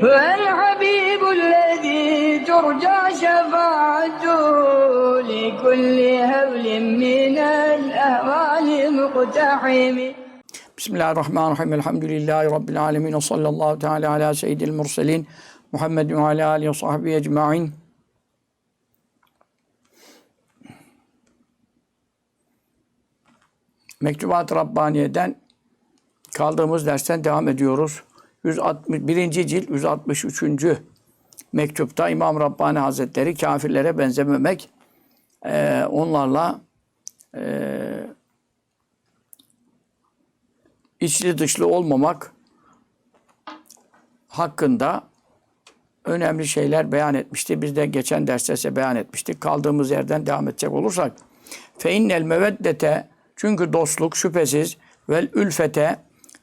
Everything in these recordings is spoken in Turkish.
هو الحبيب الذي ترجى شفاعته لكل هول من الأهوال مقتحم Bismillahirrahmanirrahim. Elhamdülillahi Rabbil alemin. Ve sallallahu teala ala seyyidil murselin. Muhammed ve ala alihi ve sahbihi ecma'in. Mektubat-ı Rabbaniye'den kaldığımız dersten devam ediyoruz. 161. cilt 163. mektupta İmam Rabbani Hazretleri kafirlere benzememek, eee, onlarla eee içli dışlı olmamak hakkında önemli şeyler beyan etmişti. Biz de geçen derste size beyan etmiştik. Kaldığımız yerden devam edecek olursak. Fe innel meveddete çünkü dostluk şüphesiz vel ülfete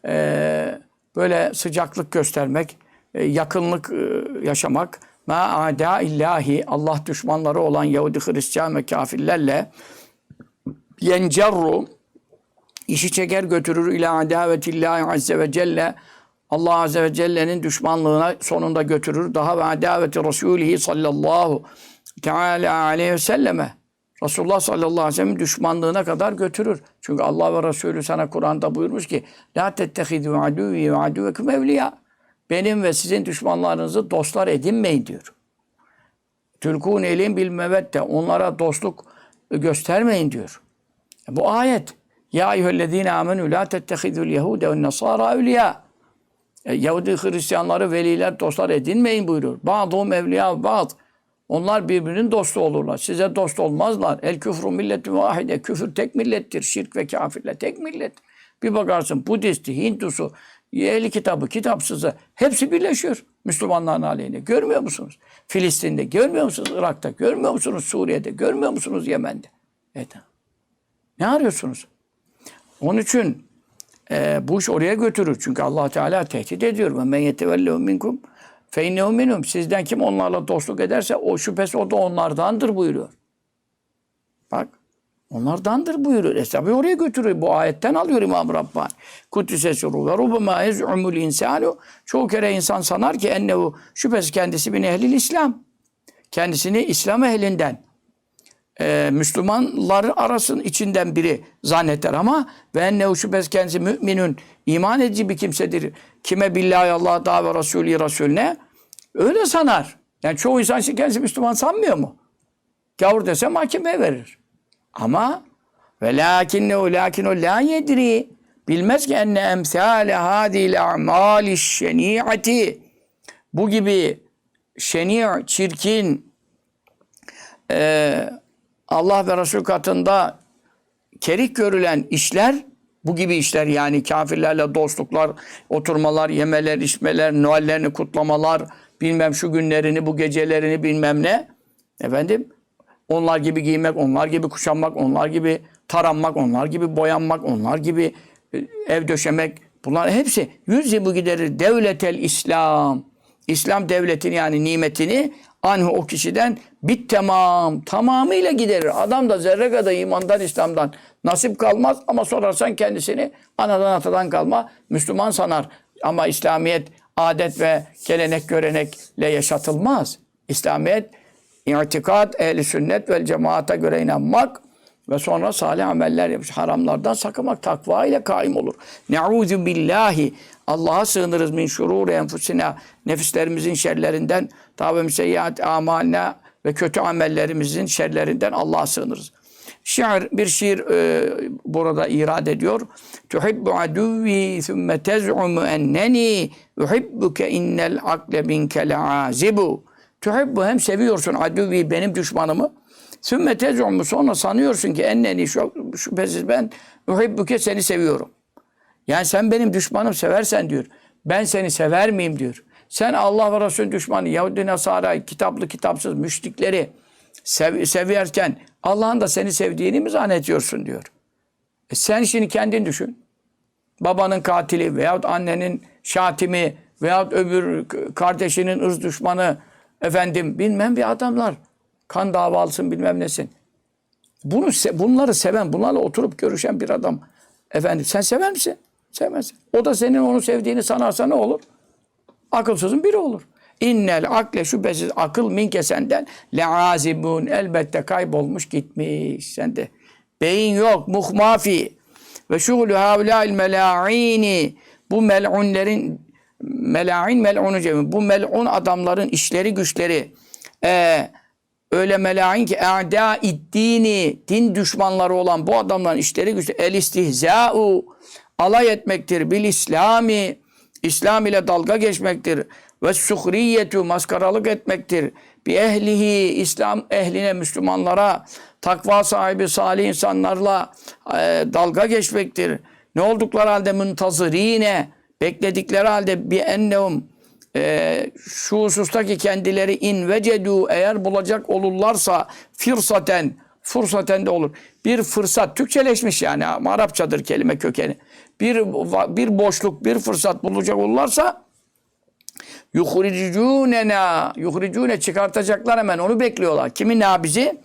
e, böyle sıcaklık göstermek, e, yakınlık e, yaşamak. Ma ada illahi Allah düşmanları olan Yahudi Hristiyan ve kafirlerle yencerru işi çeker götürür ila adavetillahi azze ve celle. Allah azze ve celle'nin düşmanlığına sonunda götürür. Daha ve adaveti Resulihi sallallahu teala aleyhi ve selleme Resulullah sallallahu aleyhi ve sellem düşmanlığına kadar götürür. Çünkü Allah ve Resulü sana Kur'an'da buyurmuş ki La tettehidu aduvi ve aduvekum evliya Benim ve sizin düşmanlarınızı dostlar edinmeyin diyor. Tülkûn elin bil mevedde Onlara dostluk göstermeyin diyor. Bu ayet. Ya eyyühellezine amenü la tettehidul yehude ve nasara evliya. E, Yahudi Hristiyanları veliler, dostlar edinmeyin buyuruyor. Bazıhum evliya bazı. Onlar birbirinin dostu olurlar. Size dost olmazlar. El küfru milletin vahide. Küfür tek millettir. Şirk ve kafirle tek millet. Bir bakarsın Budisti, Hindusu, ehli kitabı, kitapsızı hepsi birleşiyor Müslümanların aleyhine. Görmüyor musunuz? Filistin'de görmüyor musunuz? Irak'ta görmüyor musunuz? Suriye'de görmüyor musunuz? Yemen'de. Evet. Ne arıyorsunuz? Onun için e, bu iş oraya götürür. Çünkü allah Teala tehdit ediyor. Ve men yetevellehu fe innehu minhum. Sizden kim onlarla dostluk ederse o şüphesi o da onlardandır buyuruyor. Bak onlardandır buyuruyor. E tabi oraya götürüyor. Bu ayetten alıyor İmam Rabbani. Kudüs'e suru ve rubema ez'umul insanu. Çoğu kere insan sanar ki ennehu şüphesiz kendisi bin ehlil İslam. Kendisini İslam ehlinden e, Müslümanlar arasının içinden biri zanneder ama ve ennehu şüphesiz kendisi müminün iman edici bir kimsedir. Kime billahi Allah da ve Resulü Resulüne öyle sanar. Yani çoğu insan kendisi Müslüman sanmıyor mu? Gavur dese mahkemeye verir. Ama ve lakinnehu lakin o la yedri bilmez ki enne emsale hadil a'mali şeni'ati bu gibi şeni' çirkin e, Allah ve Resul katında kerik görülen işler bu gibi işler yani kafirlerle dostluklar, oturmalar, yemeler, içmeler, Noellerini kutlamalar, bilmem şu günlerini, bu gecelerini bilmem ne. Efendim onlar gibi giymek, onlar gibi kuşanmak, onlar gibi taranmak, onlar gibi boyanmak, onlar gibi e, ev döşemek. Bunlar hepsi yüz yılı giderir. Devletel İslam. İslam devletini yani nimetini anhu o kişiden bit tamam tamamıyla giderir. Adam da zerre kadar imandan İslam'dan nasip kalmaz ama sorarsan kendisini anadan atadan kalma Müslüman sanar. Ama İslamiyet adet ve gelenek görenekle yaşatılmaz. İslamiyet İtikat, ehli sünnet ve cemaata göre inanmak ve sonra salih ameller yapmış. Haramlardan sakınmak takva ile kaim olur. Ne'udhu billahi Allah'a sığınırız min şururi enfusina nefislerimizin şerlerinden tabi müseyyat amaline ve kötü amellerimizin şerlerinden Allah'a sığınırız. Şiir, bir şiir e, burada irad ediyor. Tuhibbu aduvi thumme tez'umu enneni uhibbuke innel akle minke le'azibu. Tuhibbu hem seviyorsun aduvi benim düşmanımı. Sümme tez'umu sonra sanıyorsun ki enneni şüphesiz ben uhibbuke seni seviyorum. Yani sen benim düşmanım seversen diyor. Ben seni sever miyim diyor. Sen Allah ve Resulü düşmanı Yahudi Nasara kitaplı kitapsız müşrikleri sev severken Allah'ın da seni sevdiğini mi zannediyorsun diyor. E sen şimdi kendin düşün. Babanın katili veyahut annenin şatimi veyahut öbür kardeşinin ırz düşmanı efendim bilmem bir adamlar. Kan davalısın bilmem nesin. Bunu bunları seven, bunlarla oturup görüşen bir adam. Efendim sen sever misin? Sevmez. O da senin onu sevdiğini sanarsa ne olur? Akılsızın biri olur. İnnel akle şüphesiz akıl minke senden. Leazibun elbette kaybolmuş gitmiş sende. Beyin yok muhmafi. Ve şuğlu havlâil melâini bu mel'unlerin mel'in mel'unu cemi. Bu mel'un adamların işleri güçleri. Eee öyle melain ki e'da dini din düşmanları olan bu adamların işleri güçleri. El istihza'u alay etmektir. Bil İslami İslam ile dalga geçmektir ve suhriyetu maskaralık etmektir bi ehlihi İslam ehline Müslümanlara takva sahibi salih insanlarla e, dalga geçmektir. Ne oldukları halde müntazirine bekledikleri halde bi ennehum e, şu husustaki kendileri in vecedu eğer bulacak olurlarsa firsaten fırsaten de olur. Bir fırsat Türkçeleşmiş yani ama Arapçadır kelime kökeni. Bir bir boşluk, bir fırsat bulacak olurlarsa yuhricunena yuhricune çıkartacaklar hemen onu bekliyorlar. Kimin ne bizi?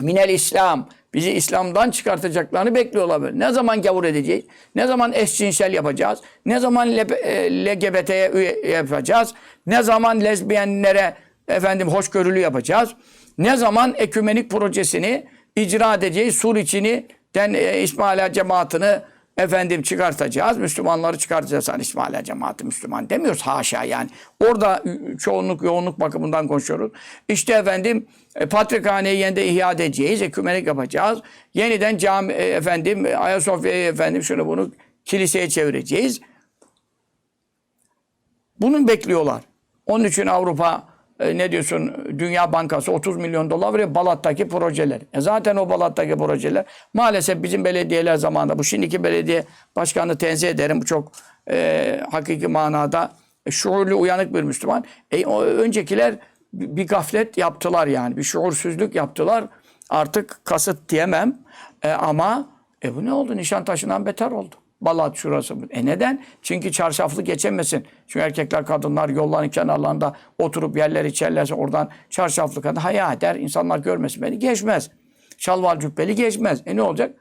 Minel İslam. Bizi İslam'dan çıkartacaklarını bekliyorlar böyle. Ne zaman gavur edeceğiz? Ne zaman eşcinsel yapacağız? Ne zaman e, LGBT'ye üye yapacağız? Ne zaman lezbiyenlere efendim hoşgörülü yapacağız? Ne zaman ekümenik projesini icra edeceğiz? Sur içini den e, İsmaila cemaatini efendim çıkartacağız. Müslümanları çıkartacağız. Hani İsmaila cemaati Müslüman demiyoruz haşa yani. Orada çoğunluk yoğunluk bakımından konuşuyoruz. İşte efendim e, Patrikhaneyi yeniden ihya edeceğiz. Ekümenik yapacağız. Yeniden cami e, efendim Ayasofya'yı efendim şunu bunu kiliseye çevireceğiz. Bunu bekliyorlar. Onun için Avrupa e, ne diyorsun Dünya Bankası 30 milyon dolar veriyor Balat'taki projeler. E zaten o Balat'taki projeler maalesef bizim belediyeler zamanında bu şimdiki belediye başkanı tenzih ederim. Bu çok e, hakiki manada şuurlu uyanık bir Müslüman. E, o öncekiler bir gaflet yaptılar yani. Bir şuursuzluk yaptılar. Artık kasıt diyemem. E, ama e bu ne oldu? Nişantaşı'ndan beter oldu. Balat şurası. E neden? Çünkü çarşaflı geçemesin. Çünkü erkekler, kadınlar yolların kenarlarında oturup yerler içerlerse oradan çarşaflı kadın haya eder. İnsanlar görmesin beni. Geçmez. Şalvar cübbeli geçmez. E ne olacak?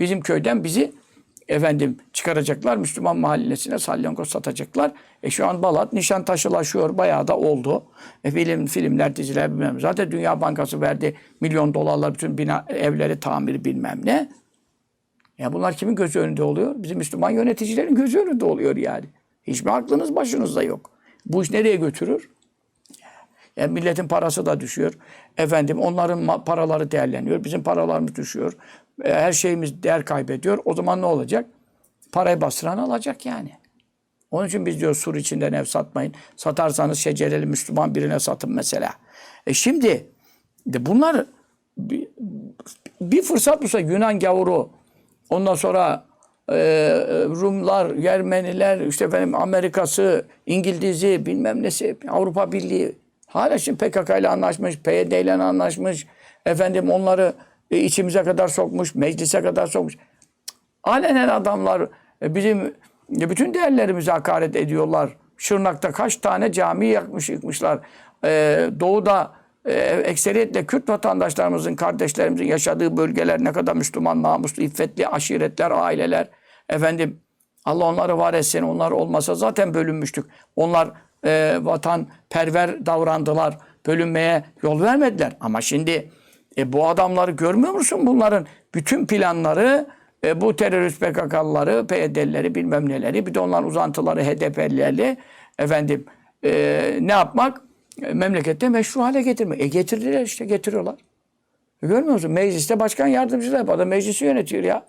Bizim köyden bizi efendim çıkaracaklar. Müslüman mahallesine salyangoz satacaklar. E şu an Balat nişan taşılaşıyor. Bayağı da oldu. E film, filmler, diziler bilmem. Zaten Dünya Bankası verdi milyon dolarlar bütün bina, evleri tamiri bilmem ne. Ya bunlar kimin gözü önünde oluyor? Bizim Müslüman yöneticilerin gözü önünde oluyor yani. Hiçbir aklınız başınızda yok. Bu iş nereye götürür? Yani milletin parası da düşüyor. Efendim onların paraları değerleniyor. Bizim paralarımız düşüyor. E, Her şeyimiz değer kaybediyor. O zaman ne olacak? Parayı bastıran alacak yani. Onun için biz diyor sur içinden ev satmayın. Satarsanız şecereli Müslüman birine satın mesela. E şimdi de bunlar bir, bir fırsat bulsa Yunan gavuru, ondan sonra e, Rumlar, Yermeniler, işte efendim Amerika'sı, İngiliz'i, bilmem nesi, Avrupa Birliği. Hala şimdi PKK ile anlaşmış, PYD ile anlaşmış. Efendim onları e, içimize kadar sokmuş, meclise kadar sokmuş. Alenen adamlar e, bizim e, bütün değerlerimize hakaret ediyorlar. Şırnak'ta kaç tane cami yakmış yıkmışlar. Ee, doğu'da e, ekseriyetle Kürt vatandaşlarımızın, kardeşlerimizin yaşadığı bölgeler ne kadar Müslüman, namuslu, iffetli aşiretler, aileler. Efendim Allah onları var etsin. Onlar olmasa zaten bölünmüştük. Onlar e, vatanperver davrandılar. Bölünmeye yol vermediler. Ama şimdi e, bu adamları görmüyor musun? Bunların bütün planları e, bu terörist PKK'lıları, PYD'lileri bilmem neleri bir de onların uzantıları HDP'lileri efendim e, ne yapmak? Memlekette meşru hale getirmek. E getirdiler işte getiriyorlar. Görmüyor musun? Mecliste başkan yardımcısı da meclisi yönetiyor ya.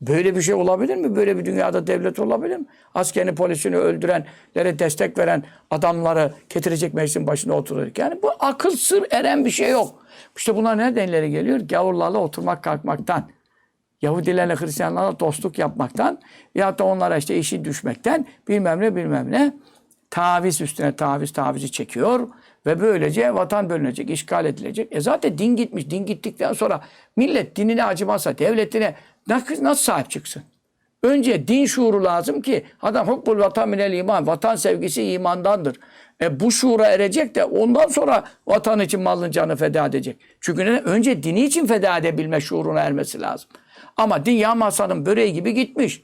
Böyle bir şey olabilir mi? Böyle bir dünyada devlet olabilir mi? Askerini, polisini öldürenlere destek veren adamları getirecek meclisin başına oturacak. Yani bu akıl sır eren bir şey yok. İşte bunlar nereden ileri geliyor? Gavurlarla oturmak kalkmaktan. Yahudilerle Hristiyanlarla dostluk yapmaktan ya da onlara işte işi düşmekten bilmem ne bilmem ne taviz üstüne taviz tavizi çekiyor ve böylece vatan bölünecek, işgal edilecek. E zaten din gitmiş. Din gittikten sonra millet dinine acımazsa devletine nasıl, nasıl sahip çıksın? Önce din şuuru lazım ki adam hubbul vatan minel iman. Vatan sevgisi imandandır. E bu şuura erecek de ondan sonra vatan için malın canı feda edecek. Çünkü neden? Önce dini için feda edebilme şuuruna ermesi lazım. Ama din yağ masanın böreği gibi gitmiş.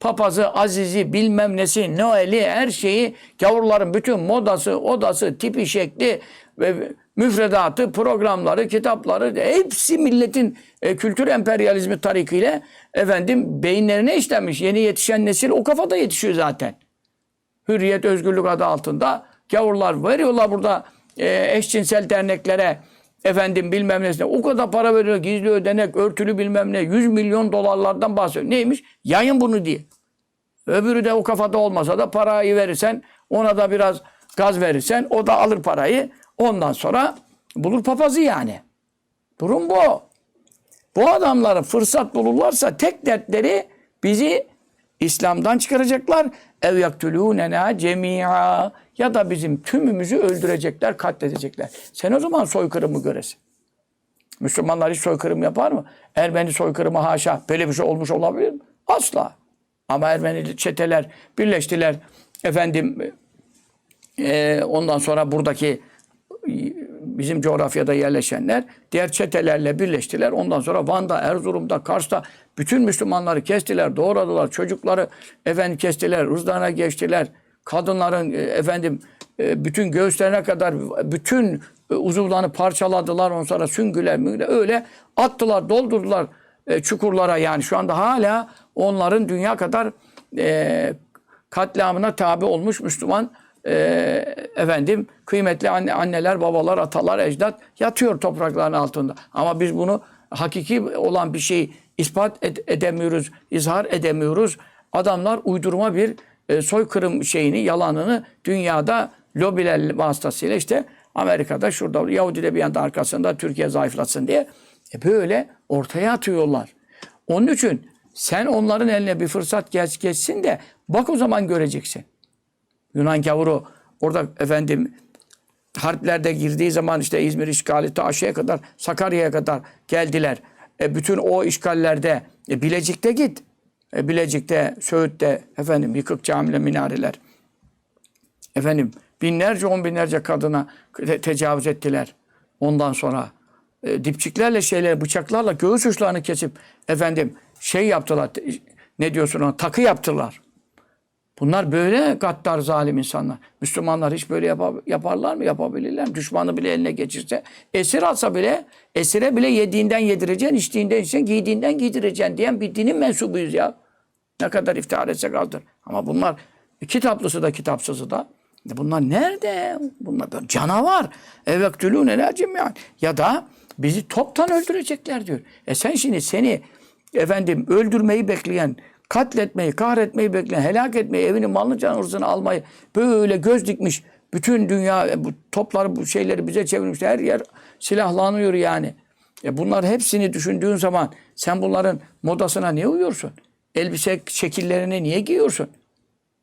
Papazı, azizi, bilmem nesi, Noel'i, her şeyi, gavurların bütün modası, odası, tipi, şekli ve müfredatı, programları, kitapları hepsi milletin e, kültür emperyalizmi tarikiyle efendim beyinlerine işlenmiş. Yeni yetişen nesil o kafada yetişiyor zaten. Hürriyet, özgürlük adı altında gavurlar veriyorlar burada e, eşcinsel derneklere efendim bilmem nesine. O kadar para veriyor. Gizli ödenek, örtülü bilmem ne. 100 milyon dolarlardan bahsediyor. Neymiş? Yayın bunu diye. Öbürü de o kafada olmasa da parayı verirsen ona da biraz gaz verirsen o da alır parayı. Ondan sonra bulur papazı yani. Durum bu. Bu adamların fırsat bulurlarsa tek dertleri bizi İslam'dan çıkaracaklar. Ev yaktulûnena cemî'a ya da bizim tümümüzü öldürecekler, katledecekler. Sen o zaman soykırımı göresin. Müslümanlar hiç soykırım yapar mı? Ermeni soykırımı haşa böyle bir şey olmuş olabilir mi? Asla. Ama Ermeni çeteler birleştiler. Efendim e, ondan sonra buradaki bizim coğrafyada yerleşenler diğer çetelerle birleştiler. Ondan sonra Van'da, Erzurum'da, Kars'ta bütün Müslümanları kestiler, doğradılar. Çocukları efendim kestiler, ırzlarına geçtiler. Kadınların e, efendim e, bütün göğüslerine kadar bütün e, uzuvlarını parçaladılar. Ondan sonra süngüler, müngüler öyle attılar, doldurdular çukurlara yani. Şu anda hala onların dünya kadar katliamına tabi olmuş Müslüman e, efendim kıymetli anne, anneler, babalar, atalar, ecdat yatıyor toprakların altında. Ama biz bunu hakiki olan bir şey ispat ed- edemiyoruz, izhar edemiyoruz. Adamlar uydurma bir e, soykırım şeyini, yalanını dünyada lobiler vasıtasıyla işte Amerika'da şurada Yahudi de bir yanda arkasında Türkiye zayıflasın diye e, böyle ortaya atıyorlar. Onun için sen onların eline bir fırsat geç, geçsin de bak o zaman göreceksin. Yunan gavuru orada efendim harplerde girdiği zaman işte İzmir işgali ta aşağıya kadar Sakarya'ya kadar geldiler. E, bütün o işgallerde e, Bilecik'te git. E, Bilecik'te, Söğüt'te efendim yıkık camiler, minareler. Efendim binlerce on binlerce kadına te- tecavüz ettiler. Ondan sonra e, dipçiklerle şeyler bıçaklarla göğüs uçlarını kesip efendim şey yaptılar. Ne diyorsun ona? Takı yaptılar. Bunlar böyle gaddar zalim insanlar. Müslümanlar hiç böyle yapa- yaparlar mı? Yapabilirler mi? Düşmanı bile eline geçirse, esir alsa bile, esire bile yediğinden yedireceksin, içtiğinden içeceksin, giydiğinden giydireceksin diyen bir dinin mensubuyuz ya. Ne kadar iftihar etsek azdır. Ama bunlar kitaplısı da kitapsızı da. E bunlar nerede? Bunlar böyle canavar. Evektülûne lâcim yani. Ya da bizi toptan öldürecekler diyor. E sen şimdi seni efendim öldürmeyi bekleyen, katletmeyi, kahretmeyi bekleyen, helak etmeyi, evini, malını, canı, hırzını almayı böyle göz dikmiş. Bütün dünya e, bu topları, bu şeyleri bize çevirmiş. Her yer silahlanıyor yani. E bunlar hepsini düşündüğün zaman sen bunların modasına niye uyuyorsun? Elbise şekillerini niye giyiyorsun?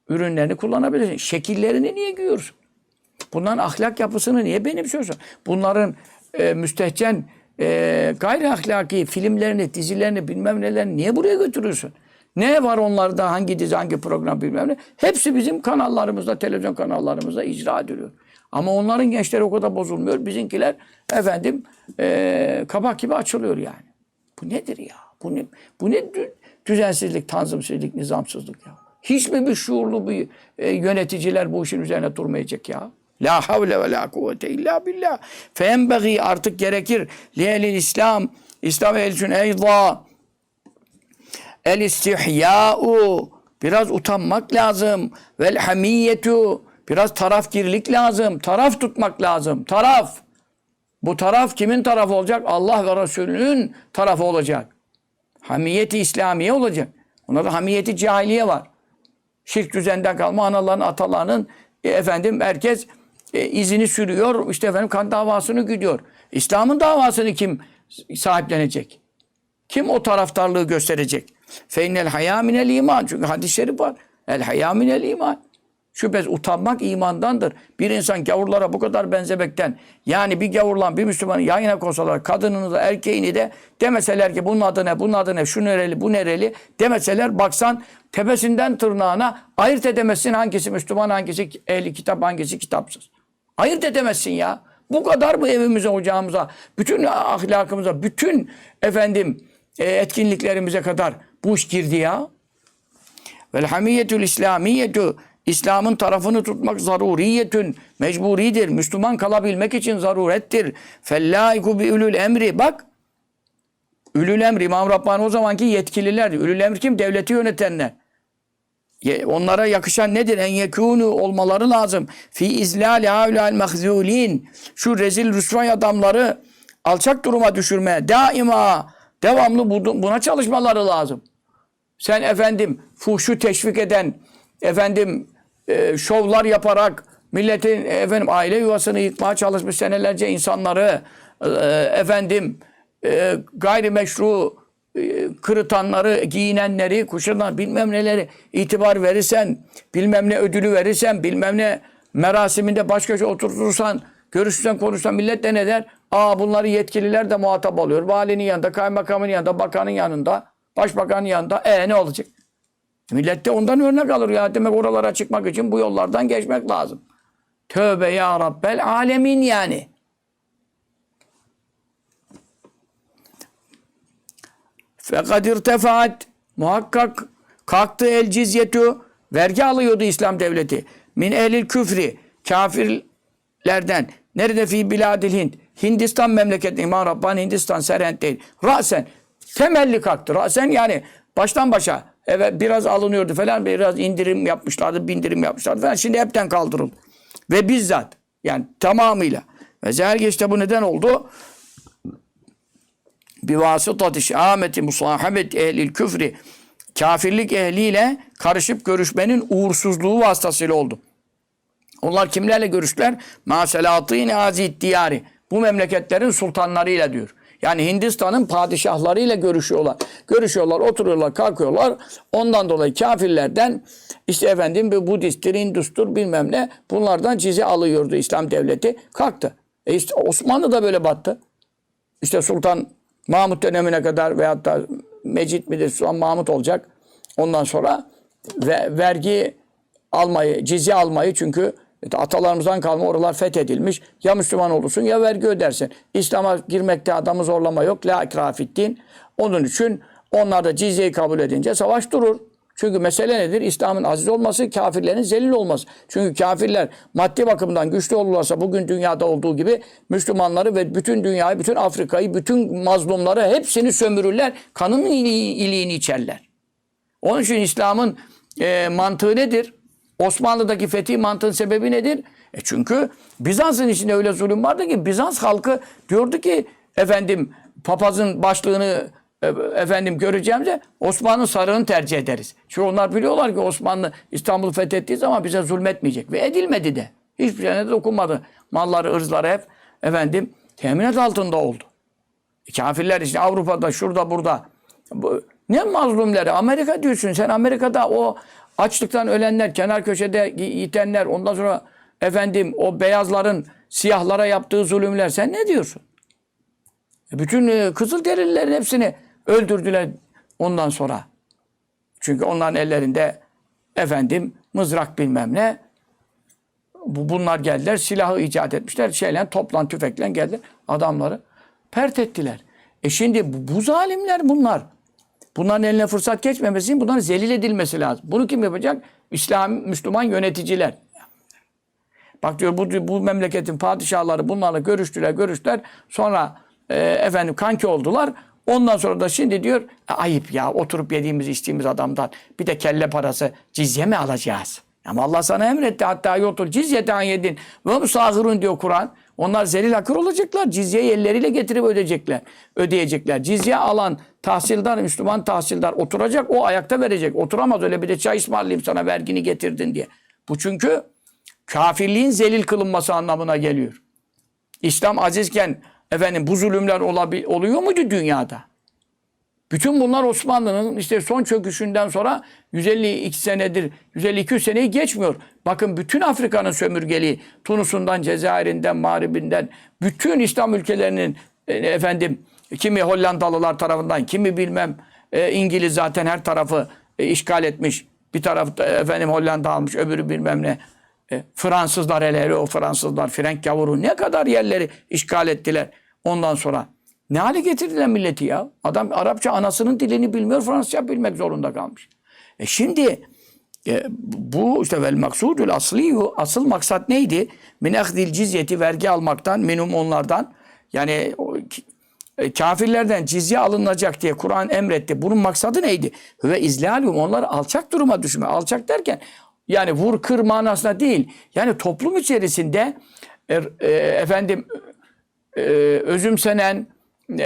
Ürünlerini kullanabilirsin. Şekillerini niye giyiyorsun? Bunların ahlak yapısını niye benimsiyorsun? Bunların e, müstehcen e, gayri ahlaki filmlerini, dizilerini bilmem nelerini niye buraya götürüyorsun? Ne var onlarda hangi dizi, hangi program bilmem ne? Hepsi bizim kanallarımızda, televizyon kanallarımızda icra ediliyor. Ama onların gençleri o kadar bozulmuyor. Bizimkiler efendim e, kabak gibi açılıyor yani. Bu nedir ya? Bu ne, bu ne dü- düzensizlik, tanzimsizlik, nizamsızlık ya? Hiç mi bir şuurlu bir e, yöneticiler bu işin üzerine durmayacak ya? La havle ve la kuvvete illa billah. Feenbeği artık gerekir. Liye'lil İslam. İslam el için. El istihya'u. Biraz utanmak lazım. Vel hamiyetu. Biraz tarafgirlik lazım. Taraf tutmak lazım. Taraf. Bu taraf kimin tarafı olacak? Allah ve Resulünün tarafı olacak. Hamiyeti İslamiye olacak. Ona da hamiyeti cahiliye var. Şirk düzenden kalma anaların, atalarının e, efendim herkes e, izini sürüyor. İşte efendim kan davasını gidiyor. İslam'ın davasını kim sahiplenecek? Kim o taraftarlığı gösterecek? Feinnel haya minel iman. Çünkü hadis-i şerif var. El haya minel iman. Şüphesiz utanmak imandandır. Bir insan gavurlara bu kadar benzemekten yani bir gavurla bir Müslümanı yayına koysalar kadınını da erkeğini de demeseler ki bunun adı ne, bunun adı ne, şu nereli, bu nereli demeseler baksan tepesinden tırnağına ayırt edemezsin hangisi Müslüman, hangisi ehli kitap, hangisi kitapsız. Ayırt edemezsin ya. Bu kadar mı evimize, ocağımıza, bütün ahlakımıza, bütün efendim e, etkinliklerimize kadar bu iş girdi ya. Vel hamiyetül İslamiyetu İslam'ın tarafını tutmak zaruriyetün, mecburidir. Müslüman kalabilmek için zarurettir. Fellâiku bi ülül emri. Bak, ülül emri, İmam Rabbani o zamanki yetkililerdi. Ülül emri kim? Devleti yönetenler. Onlara yakışan nedir? En yekûnü olmaları lazım. Fi izlâli havlâl mehzûlîn. Şu rezil rüsvay adamları alçak duruma düşürmeye daima devamlı bu- buna çalışmaları lazım. Sen efendim fuhşu teşvik eden, efendim e, şovlar yaparak milletin efendim aile yuvasını yıkmaya çalışmış senelerce insanları e, efendim e, gayrimeşru e, kırıtanları, giyinenleri, kuşanan bilmem neleri itibar verirsen, bilmem ne ödülü verirsen, bilmem ne merasiminde baş köşe oturtursan, görüşürsen, konuşsan millet de ne der? Aa bunları yetkililer de muhatap oluyor. Valinin yanında, kaymakamın yanında, bakanın yanında, başbakanın yanında. E ne olacak? Millet de ondan örnek alır ya. Demek oralara çıkmak için bu yollardan geçmek lazım. Tövbe ya Rabbel alemin yani. Fakat irtefaat muhakkak kalktı el cizyetu vergi alıyordu İslam devleti. Min ehlil küfri kafirlerden. Nerede fi biladil Hind? Hindistan memleketi İmam Rabbani Hindistan Serhent değil. Rasen temelli kalktı. Rasen yani baştan başa evet biraz alınıyordu falan biraz indirim yapmışlardı, bindirim yapmışlardı falan. Şimdi hepten kaldırıldı. Ve bizzat yani tamamıyla. Ve işte bu neden oldu? bir vasıtati şahmeti musahabet ehlil küfri kafirlik ehliyle karışıp görüşmenin uğursuzluğu vasıtasıyla oldu. Onlar kimlerle görüştüler? Maselatîn azid diyari. Bu memleketlerin sultanlarıyla diyor. Yani Hindistan'ın padişahlarıyla görüşüyorlar. Görüşüyorlar, oturuyorlar, kalkıyorlar. Ondan dolayı kafirlerden işte efendim bir Budisttir, Hindustur bilmem ne bunlardan cize alıyordu İslam devleti. Kalktı. E işte Osmanlı da böyle battı. İşte Sultan Mahmut dönemine kadar veyahut da Mecit midir Sultan Mahmut olacak. Ondan sonra ve, vergi almayı, cizye almayı çünkü atalarımızdan kalma oralar fethedilmiş. Ya Müslüman olursun ya vergi ödersin. İslam'a girmekte adamı zorlama yok. La ikrafettin. Onun için onlar da cizyeyi kabul edince savaş durur. Çünkü mesele nedir? İslam'ın aziz olması, kafirlerin zelil olması. Çünkü kafirler maddi bakımdan güçlü olurlarsa bugün dünyada olduğu gibi Müslümanları ve bütün dünyayı, bütün Afrika'yı, bütün mazlumları hepsini sömürürler. Kanın iyiliğini içerler. Onun için İslam'ın e, mantığı nedir? Osmanlı'daki fetih mantığın sebebi nedir? E çünkü Bizans'ın içinde öyle zulüm vardı ki Bizans halkı diyordu ki efendim papazın başlığını e, efendim göreceğimize Osmanlı sarığını tercih ederiz. Çünkü onlar biliyorlar ki Osmanlı İstanbul'u fethettiği zaman bize zulmetmeyecek. Ve edilmedi de. Hiçbir şeyine dokunmadı. Malları, ırzları hep efendim teminat altında oldu. E, Kafirler işte Avrupa'da, şurada, burada. Bu, ne mazlumları? Amerika diyorsun. Sen Amerika'da o açlıktan ölenler, kenar köşede yitenler, ondan sonra efendim o beyazların siyahlara yaptığı zulümler. Sen ne diyorsun? E, Bütün e, Kızılderililerin hepsini öldürdüler ondan sonra. Çünkü onların ellerinde efendim mızrak bilmem ne. Bu, bunlar geldiler silahı icat etmişler. Şeyle toplan tüfekle geldi adamları pert ettiler. E şimdi bu, bu zalimler bunlar. Bunların eline fırsat geçmemesi için bunların zelil edilmesi lazım. Bunu kim yapacak? İslam, Müslüman yöneticiler. Bak diyor bu, bu memleketin padişahları bunlarla görüştüler, görüştüler. Sonra e, efendim kanki oldular. Ondan sonra da şimdi diyor "E, ayıp ya oturup yediğimiz içtiğimiz adamdan bir de kelle parası cizye mi alacağız? Ama Allah sana emretti hatta yotul cizyeten yedin ve musahirun diyor Kur'an. Onlar zelil hakir olacaklar. Cizyeyi elleriyle getirip ödeyecekler. Ödeyecekler. Cizye alan tahsildar, Müslüman tahsildar oturacak. O ayakta verecek. Oturamaz öyle bir de çay ısmarlayayım sana vergini getirdin diye. Bu çünkü kafirliğin zelil kılınması anlamına geliyor. İslam azizken efendim bu zulümler olabi- oluyor muydu dünyada? Bütün bunlar Osmanlı'nın işte son çöküşünden sonra 152 senedir, 152 seneyi geçmiyor. Bakın bütün Afrika'nın sömürgeliği, Tunus'undan, Cezayir'inden, Mağrib'inden, bütün İslam ülkelerinin e, efendim kimi Hollandalılar tarafından, kimi bilmem e, İngiliz zaten her tarafı e, işgal etmiş. Bir tarafta efendim Hollanda almış, öbürü bilmem ne. Fransızlar hele hele o Fransızlar, Frenk gavuru ne kadar yerleri işgal ettiler ondan sonra. Ne hale getirdiler milleti ya? Adam Arapça anasının dilini bilmiyor, Fransızca bilmek zorunda kalmış. E şimdi E, bu işte vel maksudul asliyu asıl maksat neydi? Min ahdil cizyeti vergi almaktan minum onlardan yani e, kafirlerden cizye alınacak diye Kur'an emretti. Bunun maksadı neydi? Ve izlalum onları alçak duruma düşürme. Alçak derken yani vur kır manasına değil. Yani toplum içerisinde e, e, efendim e, özümsenen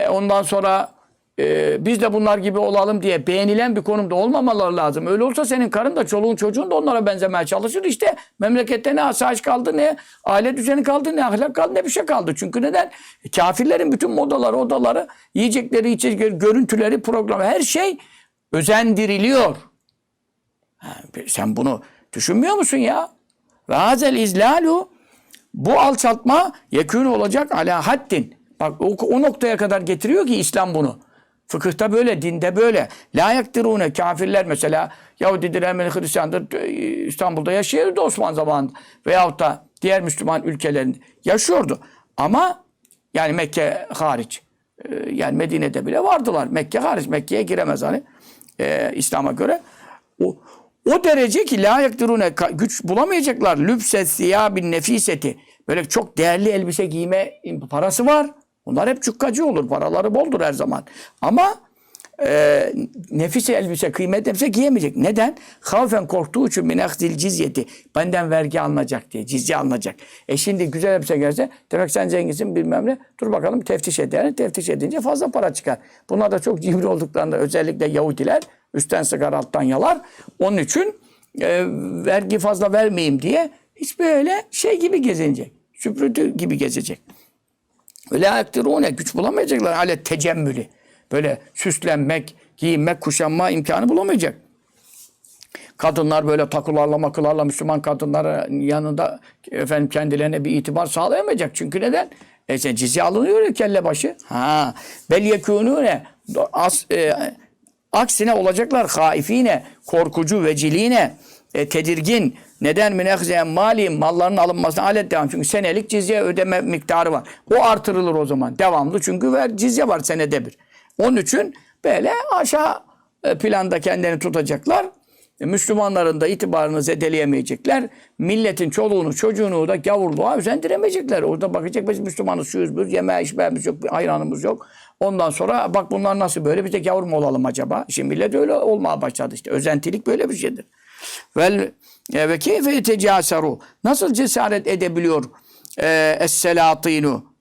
ondan sonra e, biz de bunlar gibi olalım diye beğenilen bir konumda olmamaları lazım. Öyle olsa senin karın da çoluğun çocuğun da onlara benzemeye çalışır. İşte memlekette ne asayiş kaldı ne aile düzeni kaldı ne ahlak kaldı ne bir şey kaldı. Çünkü neden? E, Kafirlerin bütün modaları, odaları, yiyecekleri, içecekleri, görüntüleri, programı her şey özendiriliyor. Ha, sen bunu düşünmüyor musun ya? Ve hazel izlalu bu alçaltma yekûn olacak ala haddin. Bak o, o noktaya kadar getiriyor ki İslam bunu. Fıkıhta böyle, dinde böyle. La yakdirune kafirler mesela Yahudidir, Ermeni, Hristiyandır e, İstanbul'da yaşıyordu Osman zamanında. Veyahut da diğer Müslüman ülkelerin yaşıyordu. Ama yani Mekke hariç. e, Yani Medine'de bile vardılar. Mekke hariç. Mekke'ye giremez hani. e, İslam'a göre. O, o derece ki la yakdirune ka- güç bulamayacaklar. Lübse siyabin nefiseti. Böyle çok değerli elbise giyme parası var. Onlar hep cukkacı olur. Paraları boldur her zaman. Ama e, nefis elbise, kıymetli elbise giyemeyecek. Neden? Havfen korktuğu için min ahdil cizyeti. Benden vergi alınacak diye. Cizye alınacak. E şimdi güzel elbise gelse demek sen zenginsin bilmem ne. Dur bakalım teftiş eder. Teftiş edince fazla para çıkar. Bunlar da çok cimri olduklarında özellikle Yahudiler üstten sıkar alttan yalar. Onun için e, vergi fazla vermeyeyim diye hiç böyle şey gibi gezinecek. Süprüntü gibi gezecek. Öyle yaktirune güç bulamayacaklar hale tecemmülü. Böyle süslenmek, giyinmek, kuşanma imkanı bulamayacak. Kadınlar böyle takılarla makılarla Müslüman kadınların yanında efendim kendilerine bir itibar sağlayamayacak. Çünkü neden? E işte cizye alınıyor ya kelle başı. Ha. Bel yekûnûne as, e, aksine olacaklar haifine, korkucu, veciline, e, tedirgin. Neden münehzeyen mali malların alınmasına alet devam. Çünkü senelik cizye ödeme miktarı var. O artırılır o zaman. Devamlı çünkü ver cizye var senede bir. Onun için böyle aşağı e, planda kendini tutacaklar. E, Müslümanların da itibarını zedeleyemeyecekler. Milletin çoluğunu çocuğunu da gavurluğa özendiremeyecekler. Orada bakacak biz Müslümanız şuyuz biz yemeğe içmemiz yok, ayranımız yok. Ondan sonra bak bunlar nasıl böyle biz de gavur mu olalım acaba? Şimdi millet öyle olmaya başladı işte. Özentilik böyle bir şeydir. Vel e, ve keyfe yetecaseru. Nasıl cesaret edebiliyor e, es-selatinu?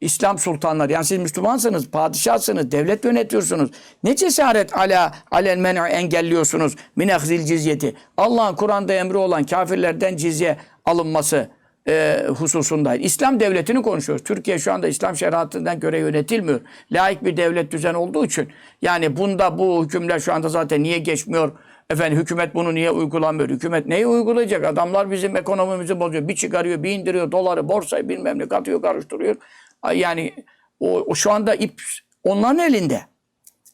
İslam sultanları yani siz Müslümansınız, padişahsınız, devlet yönetiyorsunuz. Ne cesaret ala alel men'i engelliyorsunuz min ahzil cizyeti. Allah'ın Kur'an'da emri olan kafirlerden cizye alınması e, hususunda. İslam devletini konuşuyoruz. Türkiye şu anda İslam şeriatından göre yönetilmiyor. Laik bir devlet düzen olduğu için. Yani bunda bu hükümler şu anda zaten niye geçmiyor? Efendim hükümet bunu niye uygulamıyor? Hükümet neyi uygulayacak? Adamlar bizim ekonomimizi bozuyor. Bir çıkarıyor, bir indiriyor doları, borsayı bilmem ne katıyor, karıştırıyor. Yani o, o şu anda ip onların elinde.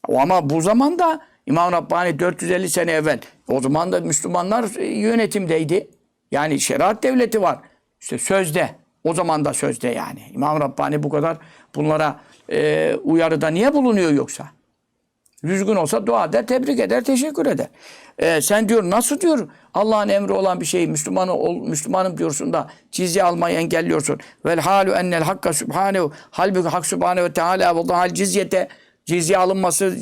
O Ama bu zamanda İmam Rabbani 450 sene evvel o zaman da Müslümanlar e, yönetimdeydi. Yani şeriat devleti var. İşte sözde. O zaman da sözde yani. İmam Rabbani bu kadar bunlara e, uyarıda niye bulunuyor yoksa? Düzgün olsa dua eder, tebrik eder, teşekkür eder. Ee, sen diyor nasıl diyor Allah'ın emri olan bir şeyi Müslüman ol, Müslümanım diyorsun da cizye almayı engelliyorsun. Vel halu ennel hakka subhanehu halbuki hak subhanehu ve teala ve hal cizyete cizye alınması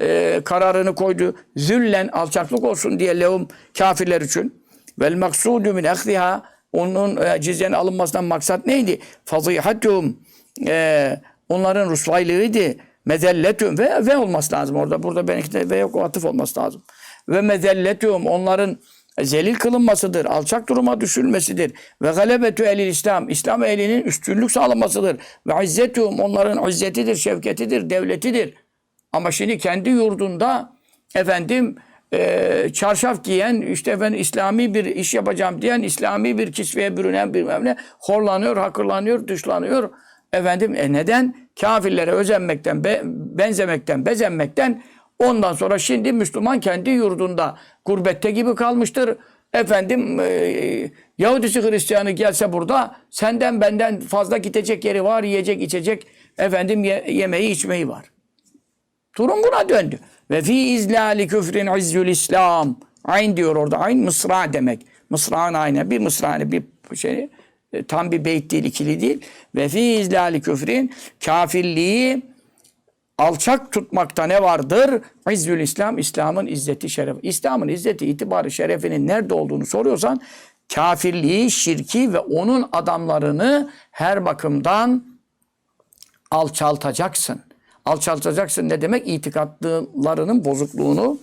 e, kararını koydu. Züllen alçaklık olsun diye lehum kafirler için. Vel maksudu min ehliha onun e, cizyenin alınmasından maksat neydi? Fazihatuhum e, onların rusvaylığıydı. Mezelletüm ve ve olması lazım orada. Burada benimki de ve yok atıf olması lazım. Ve mezelletüm onların zelil kılınmasıdır, alçak duruma düşülmesidir. Ve galebetü elil İslam, İslam elinin üstünlük sağlamasıdır. Ve izzetüm onların izzetidir, şevketidir, devletidir. Ama şimdi kendi yurdunda efendim e, çarşaf giyen, işte efendim İslami bir iş yapacağım diyen, İslami bir kisveye bürünen bilmem ne horlanıyor, hakırlanıyor, dışlanıyor. Efendim e neden? Kafirlere özenmekten, be- benzemekten, bezenmekten ondan sonra şimdi Müslüman kendi yurdunda gurbette gibi kalmıştır. Efendim e, Yahudisi Hristiyanı gelse burada senden benden fazla gidecek yeri var, yiyecek içecek efendim ye- yemeği içmeyi var. Durum buna döndü. Ve fi izlali küfrin izzül İslam. Ayn diyor orada. Ayn mısra demek. Mısra'nın aynı. Bir mısra bir şey tam bir beyt değil, ikili değil. Ve fi izlali küfrin kafirliği alçak tutmakta ne vardır? İzzül İslam, İslam'ın izzeti, şerefi. İslam'ın izzeti, itibarı, şerefinin nerede olduğunu soruyorsan kafirliği, şirki ve onun adamlarını her bakımdan alçaltacaksın. Alçaltacaksın ne demek? İtikatlarının bozukluğunu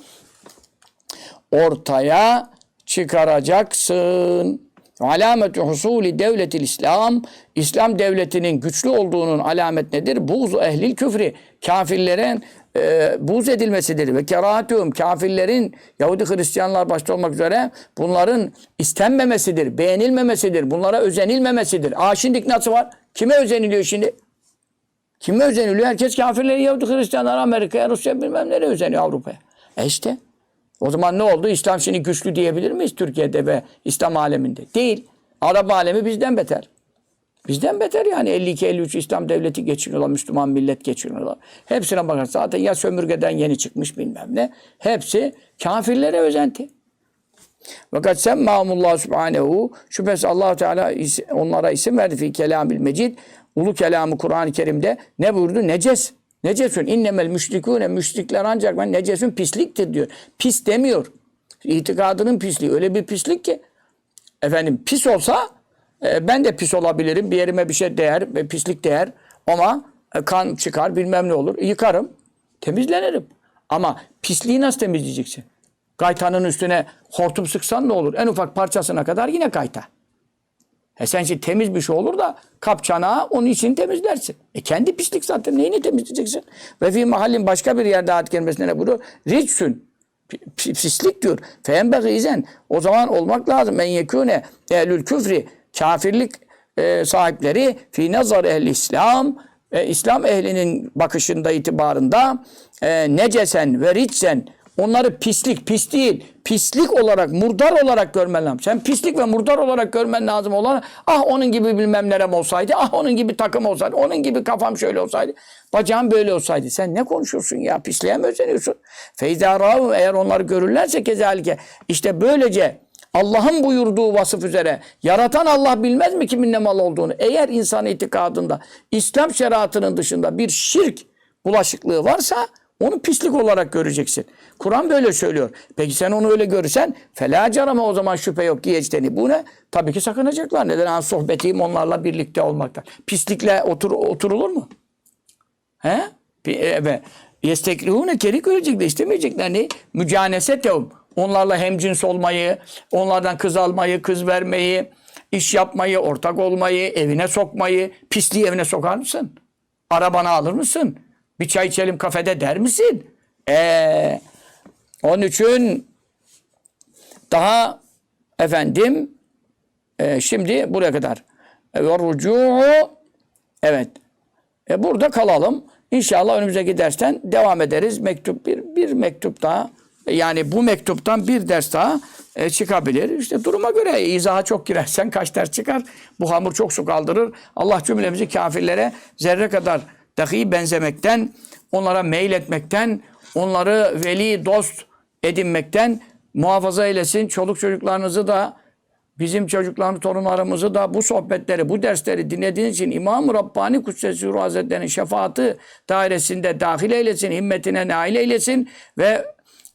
ortaya çıkaracaksın. Alametü husuli devletil İslam, İslam devletinin güçlü olduğunun alamet nedir? Buğzu ehlil küfri, kafirlerin e, buğz edilmesidir. Ve kerahatühüm, kafirlerin, Yahudi Hristiyanlar başta olmak üzere bunların istenmemesidir, beğenilmemesidir, bunlara özenilmemesidir. Aa şimdi nasıl var? Kime özeniliyor şimdi? Kime özeniliyor? Herkes kafirleri, Yahudi Hristiyanlar, Amerika'ya, Rusya bilmem nereye özeniyor Avrupa'ya. E işte. O zaman ne oldu? İslam şimdi güçlü diyebilir miyiz Türkiye'de ve İslam aleminde? Değil. Arap alemi bizden beter. Bizden beter yani 52-53 İslam devleti geçiriyorlar, Müslüman millet geçiriyorlar. Hepsine bakar zaten ya sömürgeden yeni çıkmış bilmem ne. Hepsi kafirlere özenti. Fakat sen mamullah subhanehu şüphesiz allah Teala onlara isim verdi fi kelamil mecid. Ulu kelamı Kur'an-ı Kerim'de ne buyurdu? Neces. Necesün innemel müşrikûne müşrikler ancak ben necesün pisliktir diyor. Pis demiyor. İtikadının pisliği öyle bir pislik ki efendim pis olsa e, ben de pis olabilirim. Bir yerime bir şey değer, e, pislik değer ama e, kan çıkar bilmem ne olur. Yıkarım, temizlenirim. Ama pisliği nasıl temizleyeceksin? Gaytanın üstüne hortum sıksan ne olur? En ufak parçasına kadar yine gayta. E sen şimdi temiz bir şey olur da kap çanağı onun için temizlersin. E kendi pislik zaten neyini temizleyeceksin? Ve fi mahallin başka bir yerde ayet kelimesinde ne buyuruyor? Pi- Pislik diyor. Feenbeği izen. O zaman olmak lazım. En yekûne ehlül küfri. Kafirlik e, sahipleri fi nazar ehli İslam. e, İslam ehlinin bakışında itibarında e, necesen ve ricsen Onları pislik, pis değil, pislik olarak, murdar olarak görmen lazım. Sen pislik ve murdar olarak görmen lazım olan, ah onun gibi bilmem nerem olsaydı, ah onun gibi takım olsaydı, onun gibi kafam şöyle olsaydı, bacağım böyle olsaydı. Sen ne konuşuyorsun ya? Pisliğe mi özeniyorsun? Feyza eğer onları görürlerse kezalike, işte böylece Allah'ın buyurduğu vasıf üzere yaratan Allah bilmez mi kimin ne mal olduğunu? Eğer insan itikadında İslam şeriatının dışında bir şirk bulaşıklığı varsa onu pislik olarak göreceksin. Kur'an böyle söylüyor. Peki sen onu öyle görürsen felâ carama o zaman şüphe yok ki yecteni. Bu ne? Tabii ki sakınacaklar. Neden? Ha, sohbetiyim onlarla birlikte olmaktan. Pislikle otur, oturulur mu? He? E, Ve yestekrihune keri görecekler. istemeyecekler ne? Mücanesetehum. Onlarla hemcins olmayı, onlardan kız almayı, kız vermeyi, iş yapmayı, ortak olmayı, evine sokmayı. Pisliği evine sokar mısın? Arabana alır mısın? Bir çay içelim kafede der misin? Ee, onun için daha efendim e, şimdi buraya kadar. Ve rucu'u evet. E, burada kalalım. İnşallah önümüzdeki dersten devam ederiz. Mektup bir, bir mektup daha. Yani bu mektuptan bir ders daha e, çıkabilir. İşte duruma göre izaha çok girersen kaç ders çıkar. Bu hamur çok su kaldırır. Allah cümlemizi kafirlere zerre kadar dahi benzemekten, onlara meyletmekten, onları veli, dost edinmekten muhafaza eylesin. Çoluk çocuklarınızı da bizim çocuklarını, torunlarımızı da bu sohbetleri, bu dersleri dinlediğiniz için İmam-ı Rabbani Kudsesi Ruh Hazretleri'nin şefaati dairesinde dahil eylesin, himmetine nail eylesin ve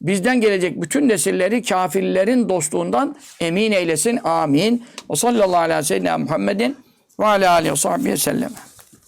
bizden gelecek bütün nesilleri kafirlerin dostluğundan emin eylesin. Amin. Ve sallallahu aleyhi ve sellem Muhammedin ve aleyhi ve sahbihi sellem.